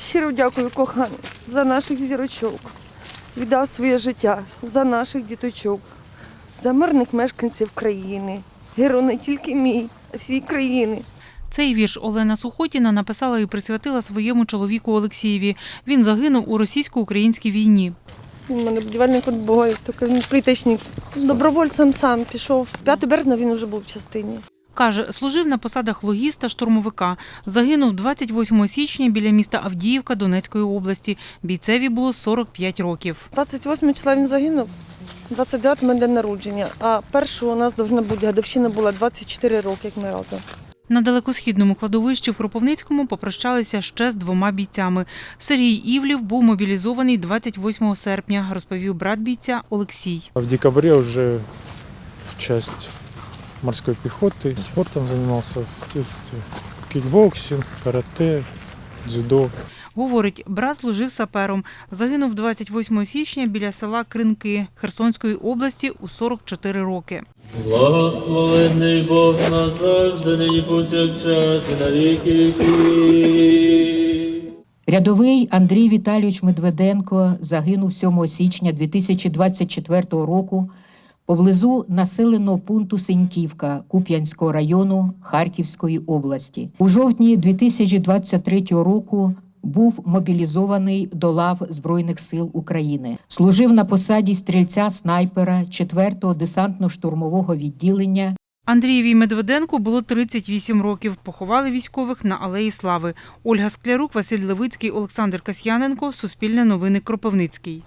Щиро дякую, коханий, за наших зірочок. Віддав своє життя за наших діточок, за мирних мешканців країни. Герой не тільки мій, а всій країни. Цей вірш Олена Сухотіна написала і присвятила своєму чоловіку Олексієві. Він загинув у російсько-українській війні. Він у мене будівельник відбою, тільки він плиточник. Добровольцем сам пішов. 5 березня він вже був в частині. Каже, служив на посадах логіста штурмовика. Загинув 28 січня біля міста Авдіївка Донецької області. Бійцеві було 45 років. 28 числа він загинув, 29 ми день народження, а першого у нас должна бути годовщина була 24 роки, як ми разом. На далекосхідному кладовищі в Кропивницькому попрощалися ще з двома бійцями. Сергій Івлів був мобілізований 28 серпня, розповів брат бійця Олексій. В декабре уже в часть морской пехоты. Спортом занимался в детстве. Кикбоксинг, карате, дзюдо. Говорить, брат служив сапером. Загинув 28 січня біля села Кринки Херсонської області у 44 роки. Благословенний Бог назавжди, нині повсякчас і на віки. Рядовий Андрій Віталійович Медведенко загинув 7 січня 2024 року поблизу населеного пункту Синьківка Куп'янського району Харківської області. У жовтні 2023 року був мобілізований до лав Збройних сил України. Служив на посаді стрільця снайпера 4-го десантно-штурмового відділення Андрієві Медведенку було 38 років. Поховали військових на Алеї Слави. Ольга Склярук, Василь Левицький, Олександр Касьяненко. Суспільне новини Кропивницький.